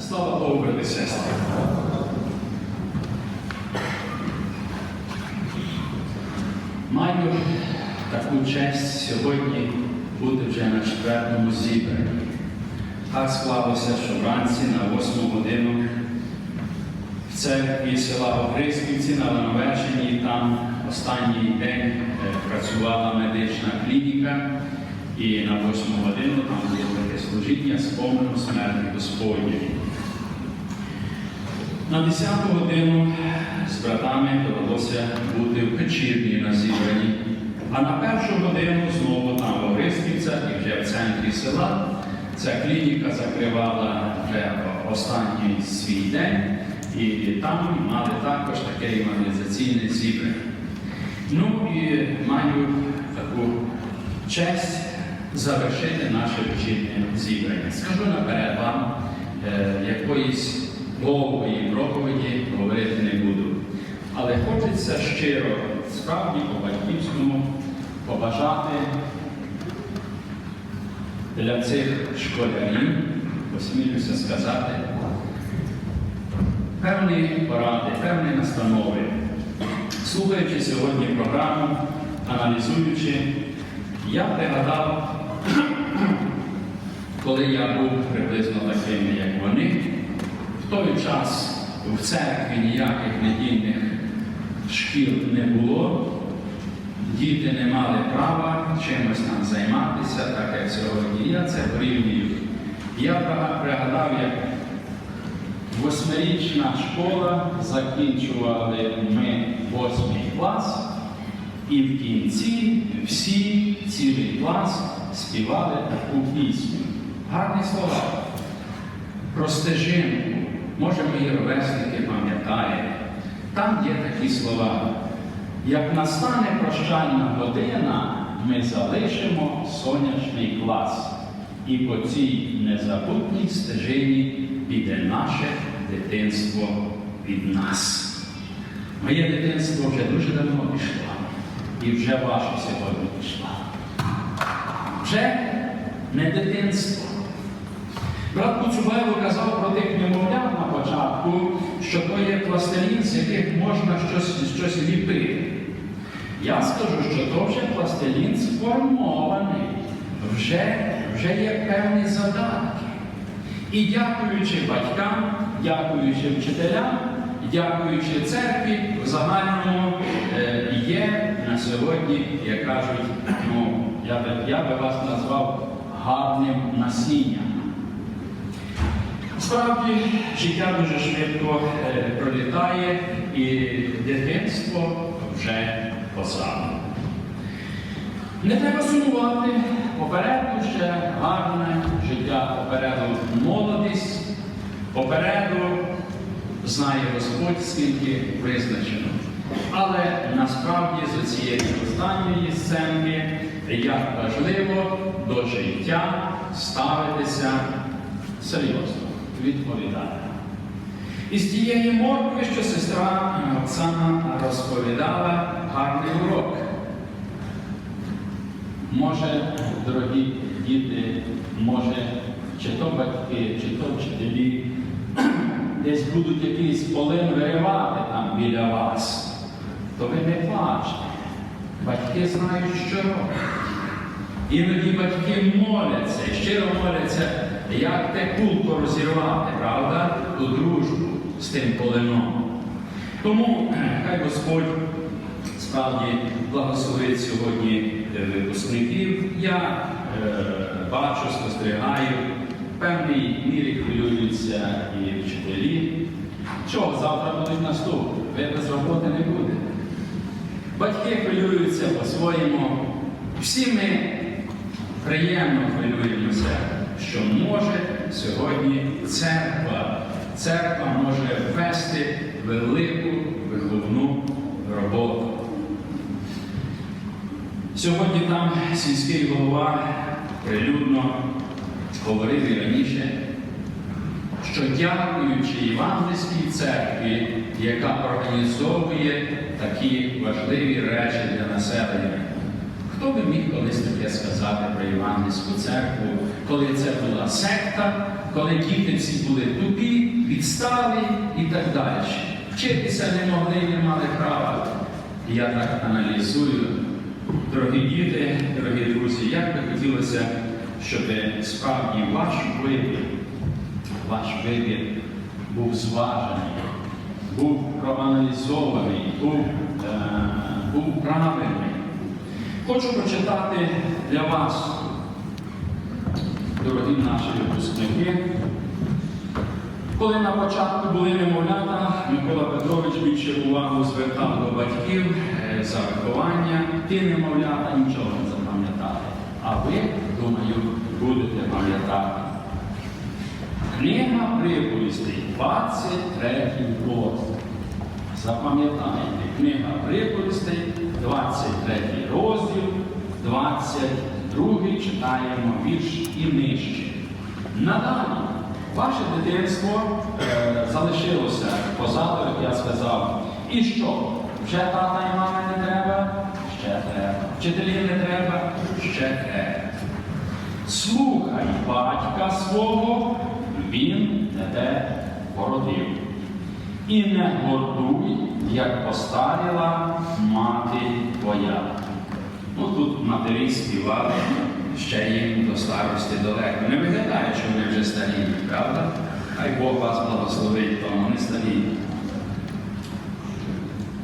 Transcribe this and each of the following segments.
Слава Богу, брати сестри. Маю таку честь сьогодні бути вже на четвертому зібранні. Так склалося, що вранці на 8 годину в церкві села Огрисківці на Лановеччині, там останній день е, працювала медична клініка, і на 8 годину там було таке служіння сповнено смерті Господньої. На 10 годину з братами довелося бути в Печірні на зібранні, а на першу годину знову там в Огрисківцях і вже в центрі села ця клініка закривала вже останній свій день, і там мали також таке евангелізаційне зібрання. Ну і маю таку честь завершити наше вечірнє зібрання. Скажу наперед вам, е, якоїсь довгої проповіді говорити не буду. Але хочеться щиро, справді по-батьківському побажати для цих школярів, посмілюся сказати, певні поради, певні настанови. Слухаючи сьогодні програму, аналізуючи, я пригадав, коли я був приблизно таким, як вони, в той час в церкві ніяких недільних шкіл не було, діти не мали права чимось там займатися, так як сьогодні. Я це порівнюю. Я пригадав, як восьмирічна школа закінчували ми восьмий клас, і в кінці всі цілий клас співали таку пісню. Гарні слова. Про стежинку. Може, мої ровесники пам'ятають. Там є такі слова. Як настане прощальна година, ми залишимо сонячний клас, і по цій незабутній стежині піде наше дитинство від нас. Моє дитинство вже дуже давно пішло, і вже ваше сьогодні пішло. Вже не дитинство. Брат Куцубайло казав про тих немовлят на початку, що то є пластилін, з яких можна щось, щось ліпити. Я скажу, що то вже пластилін сформований, вже, вже є певні задатки. І дякуючи батькам, дякуючи вчителям, дякуючи церкві, в загальному е, є на сьогодні, як кажуть, ну, я би, я би вас назвав гарним насінням. Справді, життя дуже швидко е, пролітає, і дитинство вже позаду. Не треба сумувати, попереду ще гарне життя, попереду молодість, попереду знає Господь, скільки визначено. Але насправді з цієї останньої сценки як важливо до життя ставитися серйозно, відповідально. І з тієї моркви, що сестра Оксана розповідала гарний урок. Може, дорогі діти, може, чи то батьки, чи то вчителі, десь будуть якийсь полин виривати там біля вас, то ви не плачте. Батьки знають, що робити. Іноді батьки моляться, щиро моляться, як те кулко розірвати, правда, ту дружбу з тим полином. Тому хай Господь справді благословить сьогодні е, випускників. Я е, бачу, спостерігаю, в певній мірі хвилюються і вчителі. Чого завтра будуть наступні? Ви без роботи не будете. Батьки хвилюються по-своєму. Всі ми приємно хвилюємося, що може сьогодні церква. Церква може вести велику виховну роботу. Сьогодні там сільський голова прилюдно говорив і раніше, що дякуючи Євангельській церкві, яка організовує такі важливі речі для населення. Хто би міг колись таке сказати про Євангельську церкву, коли це була секта, коли діти були тупі, відсталі і так далі. Вчитися не могли не мали права. Я так аналізую, дорогі діти, дорогі друзі, як би хотілося, щоб справді ваш вибір, ваш вибір був зважений, був проаналізований, був, е, був правильний. Хочу прочитати для вас, дорогі наші випускники. Коли на початку були немовлята, Микола Петрович більше увагу звертав до батьків е, за виховання. Ті немовлята нічого не запам'ятали. А ви, думаю, будете пам'ятати. Книга приповістей, 23 розділ. Запам'ятайте, книга приповістей, 23 розділ, 22 читаємо вірш і нижче. Надалі, ваше дитинство е, залишилося позаду, як я сказав. І що? Вже тата і мами не треба? Ще треба. Вчителів не треба? Ще треба. Слухай батька свого, він тебе породив. І не гордуй, як постаріла мати твоя. Ну тут матері співали, ще їм до старості далеко. Не виглядає, що вони вже старі, правда? Хай Бог вас благословить, тому вони старі.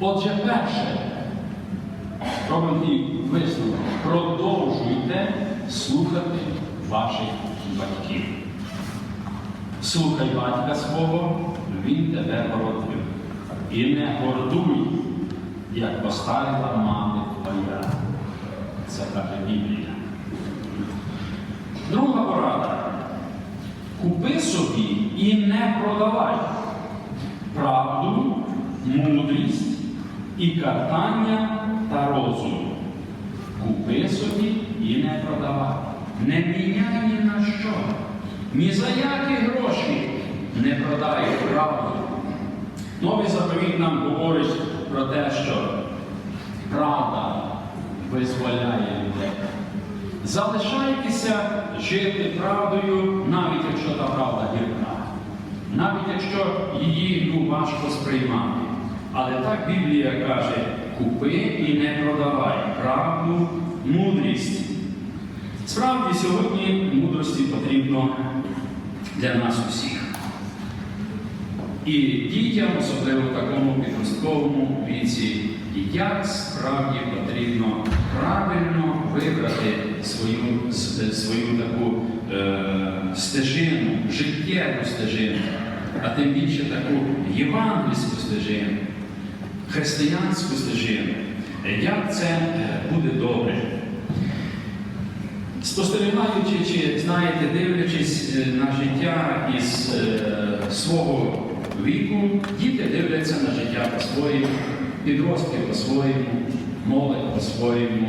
Отже, перше, робимо такий висновок. Продовжуйте слухати ваших батьків. Слухай батька свого, він тебе породив. І не гордуй, як постаріла мати твоя. Це каже Біблія. Друга порада. Купи собі і не продавай правду, мудрість і картання та розум. Купи собі і не продавай. Не міняй ні на що. Ні за які гроші не продай правду. Новий заповіт нам говорить про те, що правда визволяє людей. Залишайтеся жити правдою, навіть якщо та правда гірка, навіть якщо її ну, важко сприймати. Але так Біблія каже: купи і не продавай правду, мудрість. Справді сьогодні мудрості потрібно для нас усіх. І дітям, особливо в такому підростковому віці, як справді потрібно правильно вибрати свою, свою таку е, стежину, життєву стежину, а тим більше таку євангельську стежину, християнську стежину. Як це е, буде добре? Спостерігаючи, чи знаєте, дивлячись е, на життя із е, свого віку, діти дивляться на життя по-своєму, підростки по-своєму, молодь по-своєму,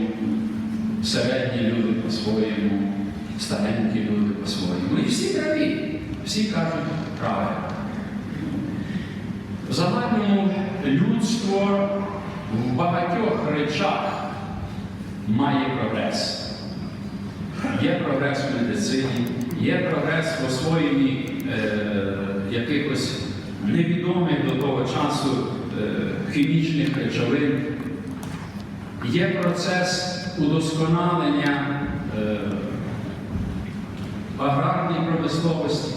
середні люди по-своєму, старенькі люди по-своєму. І всі праві, всі кажуть правильно. В загальному людство в багатьох речах має прогрес. Є прогрес в медицині, є прогрес в освоєнні е, якихось невідомих до того часу хімічних речовин. Є процес удосконалення е, аграрній промисловості.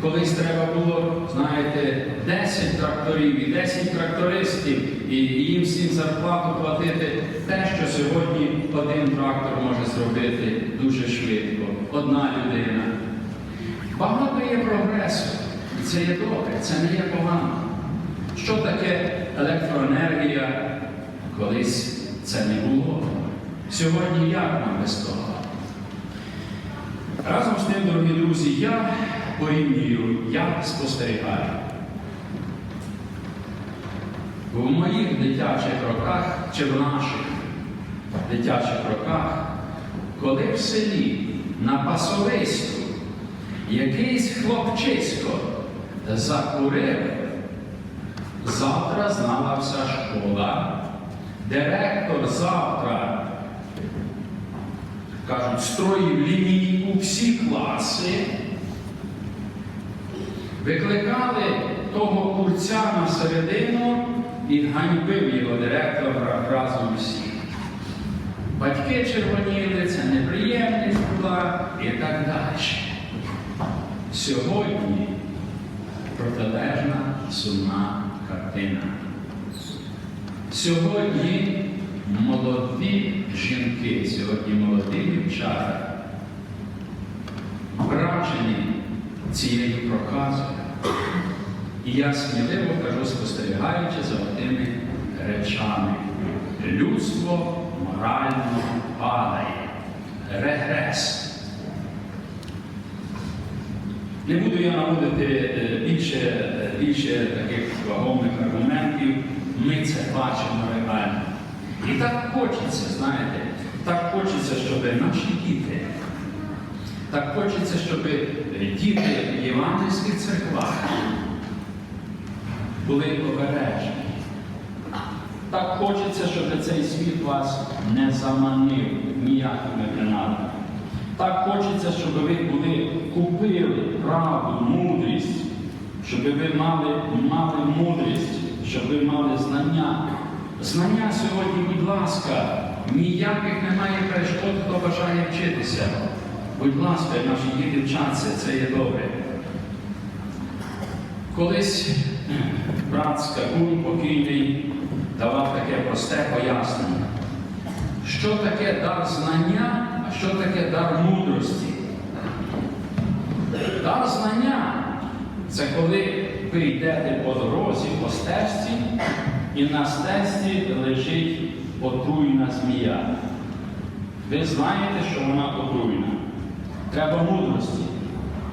Колись треба було, знаєте, 10 тракторів і 10 трактористів, і їм всім зарплату платити те, що сьогодні один трактор може зробити дуже швидко, одна людина. Багато є прогресу, і це є добре, це не є погано. Що таке електроенергія? Колись це не було. Сьогодні як нам без того? Разом з тим, дорогі друзі, я порівнюю, я спостерігаю. В моїх дитячих роках чи в наших дитячих роках, коли в селі на пасовиську якийсь хлопчисько закурив, завтра знала вся школа, директор завтра кажуть, строїв лінійку всі класи, викликали того курця на середину і ганьбив його директор разом всіх. Батьки червоніли, це неприємність була і так далі. Сьогодні протилежна сумна картина. Сьогодні молоді жінки, сьогодні молоді дівчата вражені цією проказою. І я сміливо кажу, спостерігаючи за тими речами. Людство морально падає. Регрес. Не буду я наводити е, більше, е, більше таких вагомих аргументів. Ми це бачимо реально. І так хочеться, знаєте, так хочеться, щоб наші діти, так хочеться, щоб діти в євангельських церквах були обережні. Так хочеться, щоб цей світ вас не заманив ніякими принадами. Так хочеться, щоб ви були, купили правду, мудрість, щоб ви мали, мали мудрість, щоб ви мали знання. Знання сьогодні, будь ласка, ніяких немає перешкод, хто бажає вчитися. Будь ласка, наші діти вчаться, це є добре. Колись брат Скакун покійний давав таке просте пояснення. Що таке дар знання, що таке дар мудрості? Дар знання це коли ви йдете по дорозі, по стежці, і на стежці лежить отруйна змія. Ви знаєте, що вона отруйна. Треба мудрості.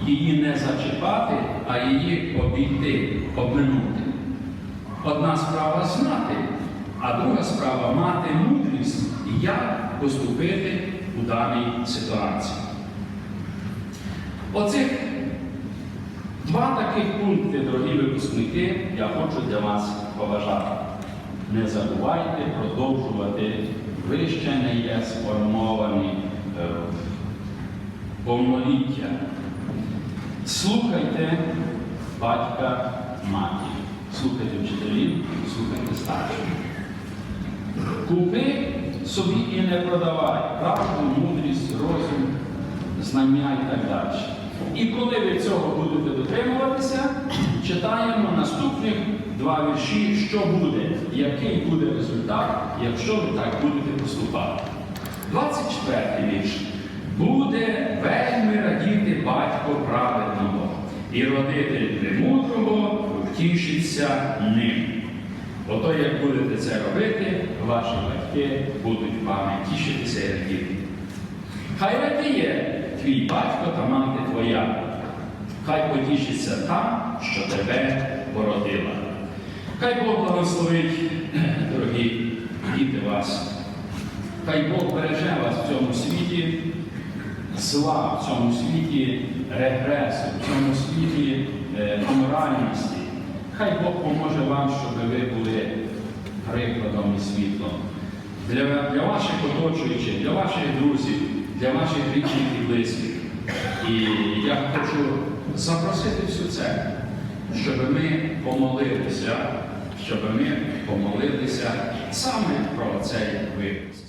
Її не зачіпати, а її обійти, обминути. Одна справа знати, а друга справа мати мудрість, як поступити у даній ситуації. Оцих два таких пункти, дорогі випускники, я хочу для вас побажати. Не забувайте продовжувати ви ще не є сформовані е, повноліття. Слухайте батька матір, слухайте вчителів, слухайте старших. Купи собі і не продавай правду, мудрість, розум, знання і так далі. І коли ви цього будете дотримуватися, читаємо наступних два вірші, що буде, який буде результат, якщо ви так будете поступати. 24 вірш. Буде вельми радіти батько праведного, і родитель премудрого втішиться ним. Ото як будете це робити, ваші батьки будуть вами тішитися і радіти. Хай радіє твій батько та мати твоя. Хай потішиться та, що тебе породила. Хай Бог благословить, дорогі діти вас. Хай Бог береже вас в цьому світі, зла в цьому світі регресу, в цьому світі е, аморальності. Хай Бог поможе вам, щоб ви були прикладом і світлом. Для, для ваших оточуючих, для ваших друзів, для ваших рідних і близьких. І я хочу запросити всю церкву, щоб ми помолилися, щоб ми помолилися саме про цей випуск.